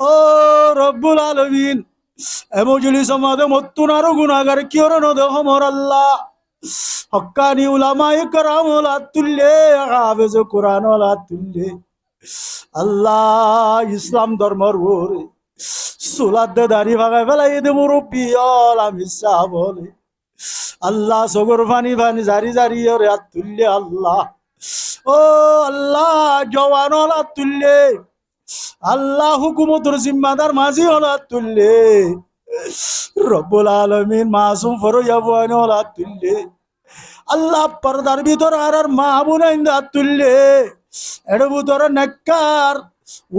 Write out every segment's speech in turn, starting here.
ও রব্বুল আলমিন। এমজুলি সমাদে মত্তুন আরও গুণাগার কিয়র নদ হমর আল্লাহ। হকানি উলামায়ে কারাম ওলা তুললে আবেজ কোরআন ওলা তুললে। আল্লাহ ইসলাম ধর্মর ভোরে সোলার দে দাড়ি ভাগায় ফেলাই দে মুরব্বী অল আমি বলে। আল্লাহ সগর ফানি ফানি জারি জারি ওরে আর তুললে আল্লাহ। ও আল্লাহ জওয়ান ওলা তুললে। আল্লাহ হুকুমতর জিম্মাদার মাঝি ওলা তুললে। রব্বুল আলমিন মাসুম ফরইয়া বুয়ানি তুললে। আল্লাহ পর্দার ভিতর আর আর মা তুললে। এর নেককার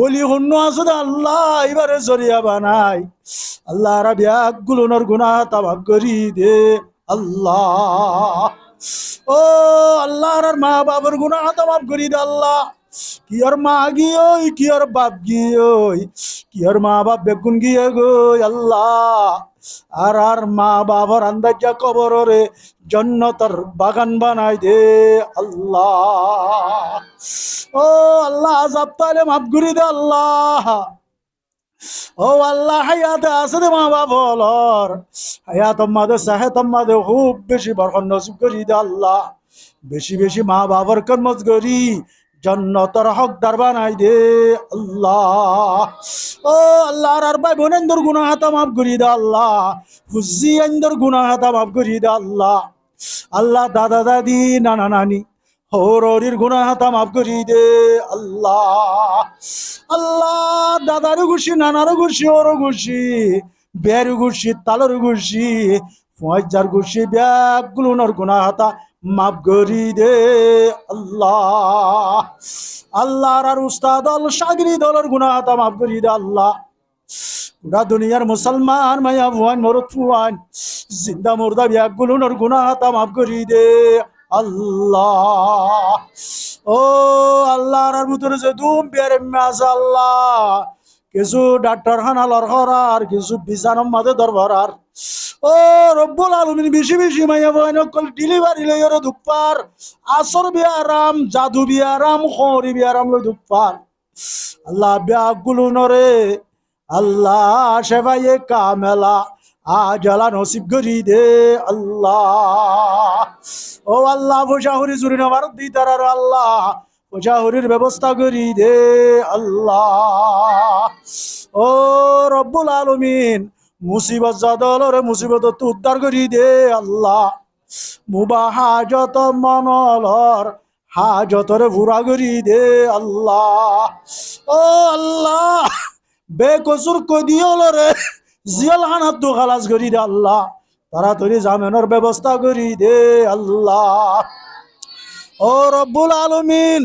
ওলি হন্য আল্লাহ, এবারে জরিয়া বানাই। আল্লাহ রাবিয়া গুলুনর গুনা তাবাক করি দে। আল্লাহ। ও আল্লাহ আর মা বাবার গুনা তাবাক করি দে আল্লাহ। কি আর মা গিয়ে কি আর বাপ গিয়ে কি আর মা বাপ বেগুন গিয়ে গো আল্লাহ। আর আর মা বাবার আন্দাজা কবর রে জন্নতর বাগান বানাই দে, আল্লাহ। ও আল্লাহ, আজাব তাহলে মাফ করি দে, আল্লাহ। ও আল্লাহ, হায়াতে আছে দে মা বাবলর হায়াত মাদে সাহেত মাদে খুব বেশি বরকত নসিব করি দে, আল্লাহ। বেশি বেশি মা বাবার কর্মজ করি জন্নতর হকদার বানাই দে আল্লাহ। ও আর ভাই বোনেন্দর মাফ করি দে আল্লাহ। মাফ করি দে আল্লাহ। আল্লাহ, দাদা, দাদি, নানা, নানি হরির হাতা মাফ করি দে আল্লাহ। আল্লাহ দাদারও খুশি নানারও খুশি ওরও খুশি বেরু খুশি তালর খুশি ফয়জার খুশি ব্যাগ গুলুনর গুনাহ হাতা মাফ করি দে আল্লাহ। আল্লাহর আর উস্তাদ আল সাগরি দলের গুনাহ হাতা মাফ করি দে আল্লাহ। পুরা দুনিয়ার মুসলমান, মায়া ভুয়ান মরত ফুয়ান জিন্দা মুর্দা ব্যাগ গুলুনর গুনাহ হাতা মাফ করি দে আল্লাহ। ও আল্লাহর আর ভিতরে যে দুম বের আল্লাহ। কিছু ডাক্তার খানালর হরার, কিছু বিছানম মাঝে দরবারার ও রব্বুল আলমিন বেশি বেশি মাইয়া বয়ন কল ডেলিভারি লই ওরে দুপার। আসর বিয়ারাম জাদু বিয়ারাম খরি বিয়ারাম লই দুপার। আল্লাহ ব্যাগুলো নরে, আল্লাহ সেবাইয়ে কামেলা, আজালা নসিব করি দে আল্লাহ। ও আল্লাহ ফুসাহুরি চুরি নেবার দিতার আর আল্লাহ ফুসাহুরির ব্যবস্থা করি দে আল্লাহ। ও রব্বুল আলমিন মুসিবত জাদলর মুসিবত তো উদ্ধার করি দে আল্লাহ। মুবা হাজত মনলর হাজতরে ভুরা করি দে আল্লাহ। ও আল্লাহ, বেকসুর কদিয়লরে জিয়াল হানাত তো খালাস করি দে আল্লাহ। তাড়াতাড়ি জামিনের ব্যবস্থা করি দে আল্লাহ। ও রব্বুল আলমিন,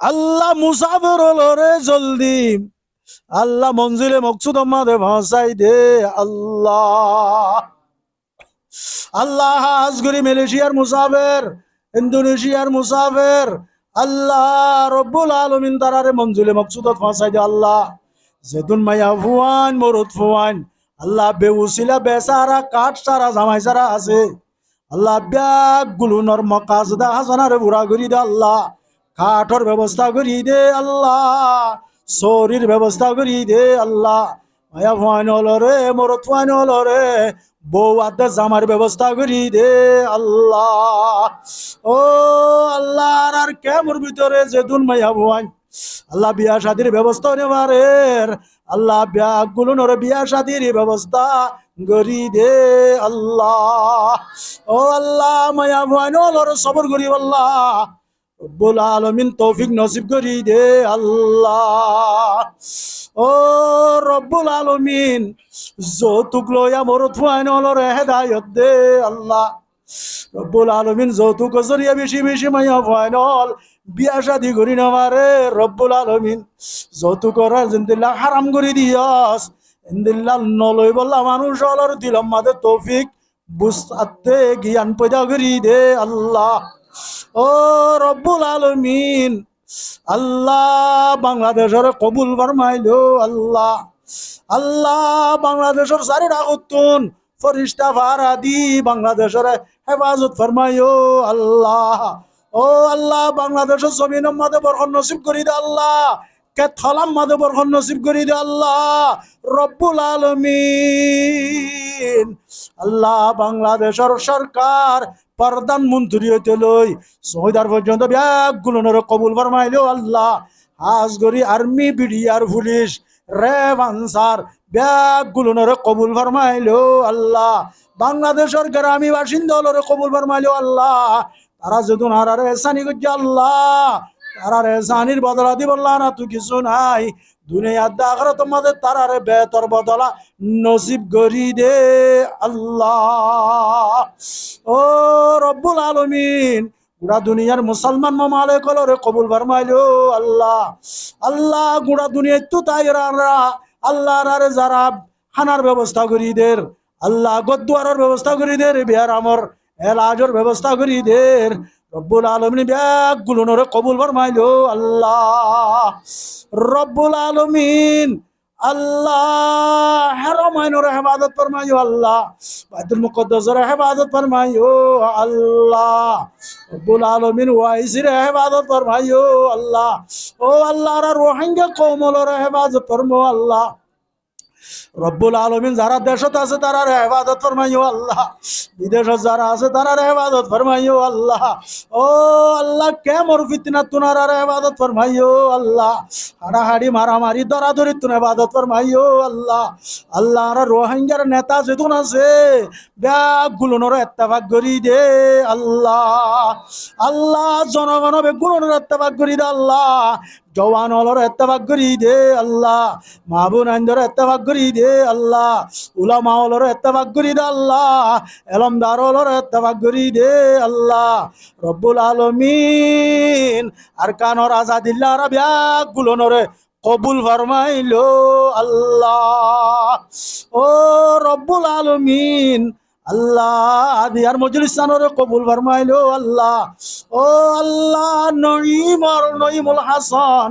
আল্লাহ মুসাফির রে জলদি। আল্লাহ মঞ্জিলে মকসুদ আমাদের ভাষাই দে, আল্লাহ। আল্লাহ আজগরি মালয়েশিয়ার মুসাফের, ইন্দোনেশিয়ার মুসাফের। আল্লাহ রব্বুল আলমিন তারারে মঞ্জিলে মকসুদত ফাঁসাই দে, আল্লাহ। যেতুন মাইয়া ফুয়ান মরুত ফুয়ান। আল্লাহ বেউসিলা, বেসারা কাঠ সারা জামাই সারা আছে। আল্লাহ ব্যাগ গুলুনর মকাজদা হাসানারে বুড়া করি দে, আল্লাহ। কাঠর ব্যবস্থা করি দে, আল্লাহ। শরীর ব্যবস্থা করি দে আল্লাহ। মায়া ফুয়ান হলরে মরত ফুয়ান হলরে বউ আদে জামার ব্যবস্থা করি দে আল্লাহ। ও আল্লাহ, আর কেমর ভিতরে যেতুন মাইয়া ফুয়ান আল্লাহ বিয়া শাদির ব্যবস্থা নেবারের আল্লাহ ব্যাগগুলো নরে বিয়া শাদির ব্যবস্থা গরি দে আল্লাহ। ও আল্লাহ, মায়া ভুয়ান লর সবর গরি আল্লাহ। রব্বুল আলমিন তৌফিক নসিব করি দে আল্লাহ। ও রব্বুল আলমিন, যৌতুক লইয়া মরত ফুয়াইন লর হেদায়ত দে আল্লাহ। রব্বুল আলমিন, যৌতুক জরিয়া বেশি বেশি মাইয়া ফুয়াইন বিয়া শাদি করি নামারে রব্বুল আলমিন। যৌতুক জিন্দিল্লা হারাম করে দিয়াস ইন্দিল্লা নলই বললা মানুষ অলর দিলাম মাদে তৌফিক, বুঝতে জ্ঞান পয়দা করি দে আল্লাহ। ও রব্বুল আলমিন, আল্লাহ বাংলাদেশের কবুল ফরমাইল, আল্লাহ আল্লাহ বাংলাদেশের সারি উত্তুন ফরিস্তা ভারাদি বাংলাদেশের হেফাজত ফরমাইও, আল্লাহ, ও আল্লাহ বাংলাদেশের জমিন মধ্যে বরকত নসিব করি দে, আল্লাহ কে থলাম মাদে বরখন নসিব করি দে আল্লাহ, রব্বুল আলমিন। আল্লাহ বাংলাদেশের সরকার প্রধানমন্ত্রী হইতে লই সহিদার পর্যন্ত ব্যাগগুলো কবুল ফরমাইলো Allah. হাজগরি army BDR police RAB Ansar, ব্যাগগুলো কবুল ফরমাইলো আল্লাহ। বাংলাদেশের গ্রামী বাসিন্দা কবুল ফরমাইলো আল্লাহ। তারা যদি হারারে এসানি আল্লাহ। তারার এসানির বদলা দিব না তুই কিছু নাই। দুনিয়ার দাখরা তোমাদের তারারে বেতর বদলা নসিব করি দে আল্লাহ। ও রব্বুল আলমিন, গুড়া দুনিয়ার মুসলমান মামালে কলরে কবুল ফরমাইলো আল্লাহ। আল্লাহ, গুড়া দুনিয়া তো তাই রারা আল্লাহ রারে যারা খানার ব্যবস্থা করি দের, আল্লাহ গদ্দুয়ারের ব্যবস্থা করি দের বিহার আমর এলাজর ব্যবস্থা করি দের। রব্বুল আলমিন ব্যাগ গুলোনরে কবুল ফরমাইলো, আল্লাহ। রব্বুল আলমিন আল্লাহ হেরমাইনর হেফাজত ফরমাইও, আল্লাহ। বাইতুল মুকদ্দাসের হেফাজত ফরমাইও, আল্লাহ। রব্বুল আলমিন ওয়াইসির হেফাজত ফরমাইও, আল্লাহ। ও আল্লাহ রোহিঙ্গা কৌমলর হেফাজত ফরমো, আল্লাহ। রব্বুল আলমিন যারা দেশত আছে তারা হেফাজত ফরমাইও আল্লাহ। বিদেশত যারা আছে তারা হেফাজত ফরমাইও আল্লাহ। ও আল্লাহ কে মোর ফিতনা তুনার হেফাজত ফরমাইও আল্লাহ। হাড়াহাড়ি, মারামারি, দরাদরি তুন হেফাজত ফরমাইও আল্লাহ। আল্লাহ আর রোহিঙ্গার নেতা যেতুন আছে ব্যাগ গুলোনোর এত্তাবাক করি দে আল্লাহ। আল্লাহ, জনগণ বেগুলোনোর এত্তাবাক করি দে আল্লাহ। জওয়ান হলর এত্তাবাক করি দে আল্লাহ। মাহবুন আইন্দর এত্তাবাক করি দে আল্লাহ। উলামা হলর এত্তাবাক করি দে আল্লাহ। এলমদার হলর এত্তাবাক করি দে আল্লাহ। রব্বুল আলমিন। আর কানর আজাদিল্লাহ আর ব্যাগ গুলোনরে কবুল ফরমাইলো আল্লাহ। ও রব্বুল আলমিন। আল্লাহ দিয়ার মজলিসানরে কবুল ফরমাইলো আল্লাহ। ও আল্লাহ নঈমর নঈমুল হাসান।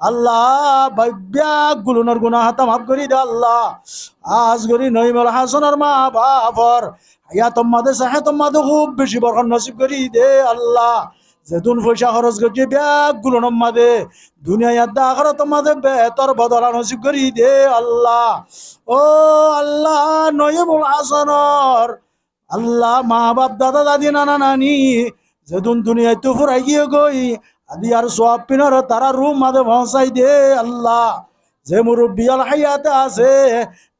আল্লাহ করি দে আল্লাহ। আজ মা খুব দে আল্লাহ। দুনিয়া বেতর বদলা নসিব করি দে আল্লাহ। ও আল্লাহ, নইমুল হাসনর। আল্লাহ, মা বাপ, দাদা, দাদি, নানা, নানি যেতুন দুনিয়ায় তো ফুরাই গিয়ে গই আর সব পিনর তারা রুম মাঝে পৌঁছাই দে আল্লাহ। যে মুরব্বিয়াল হাইয়াতে আছে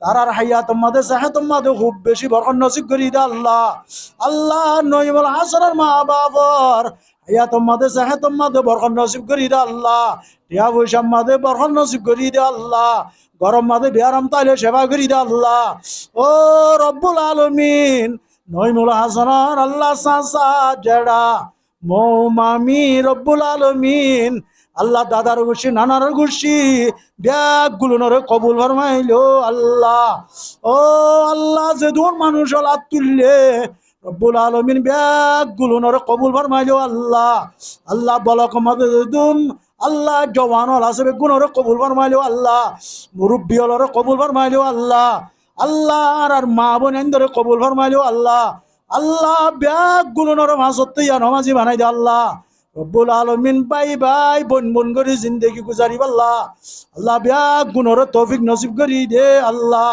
তারার হাইয়াত মাঝে সাহেত মাঝে খুব বেশি বরকত নসিব করি দে আল্লাহ। আল্লাহ নইমুল হাসানের মা বাবার হাইয়াত মাঝে সাহেত মাঝে বরকত নসিব করি দে আল্লাহ। টিয়া পয়সা মাঝে বরকত নসিব করি দে আল্লাহ। গরম মাঝে বিয়ারাম তাইলে সেবা করি দে আল্লাহ। ও রব্বুল আলমিন, নইমুল হাসানার আল্লাহ সাসা জেডা। মৌমামি রব্বুল আলমিন। আল্লাহ দাদার গুছি নানার গুছি ব্যাগ গুলোনরে কবুল ফরমাইলো আল্লাহ। ও আল্লাহ, যে দূর মানুষ আল্লাহ তুললে রব্বুল আলমিন ব্যাগ গুলোনরে কবুল ফরমাইলো আল্লাহ। আল্লাহ বলক মাদে দুম আল্লাহ জওয়ান আছে গুণরে কবুল ফরমাইলো আল্লাহ। মুরব্বী হলরে কবুল ফরমাইলো আল্লাহ। আল্লাহ আর মা বোন কবুল ফরমাইলো আল্লাহ। আল্লাহ ব্যাগগুলো নরম ইয়া নমাজি বানাই দে আল্লাহ। রব্বুল আলমিন বাই বাই বন বন করে, জিন্দগি গুজারি আল্লাহ। আল্লাহ ব্যাগ গুণর তৌফিক নসিব করি দে আল্লাহ।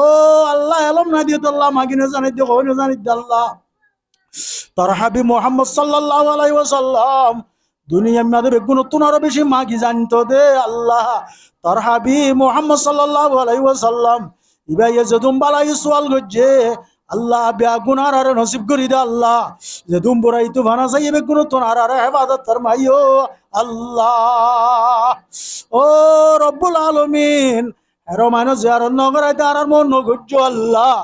ও আল্লাহ, এলম না দিয়ে আল্লাহ, মাগিনে জানাই দে, কইনে জানাই দে আল্লাহ। তার হাবি মোহাম্মদ সাল্লাল্লাহু আলাইহি ওয়াসাল্লাম, দুনিয়ার মধ্যে বেগুন নতুন আরও বেশি মাগি জানতো দে আল্লাহ। তার হাবি মোহাম্মদ সাল্লাল্লাহু আলাইহি ওয়াসাল্লাম ইবাই যদুম বালাই সোয়াল গজ্জে আল্লাহ বেগুনার আর নসিব করি দে আল্লাহ। যে তুম বুড়াই তু ভানা চাই বেগুন তোনার আর হেফাজত ফরমাইও আল্লাহ। ও রব্বুল আলমিন এর মানুষ যার নগরাই তার আর মন নগুজ্জ আল্লাহ।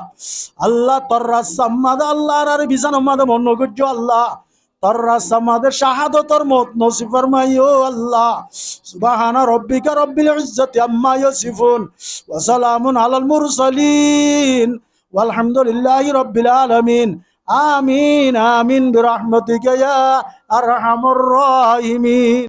আল্লাহ তোর রাস্তাম্মাদ আল্লাহ আর বিছানাম্মাদ মন নগুজ্জ আল্লাহ। তোর রাস্তাম্মাদের শাহাদতর মত নসিব ফরমাইও আল্লাহ। সুবহানা রব্বিকা রব্বিল ইজ্জাতি আম্মা ইয়াসিফুন, ওয়া সালামুন আলাল মুরসালিন। আলহামদুলিল্লাহ রব্বিল আলমিন। আমিন আমিন বিরহমতিকা ইয়া আরহামুর রাহিমিন।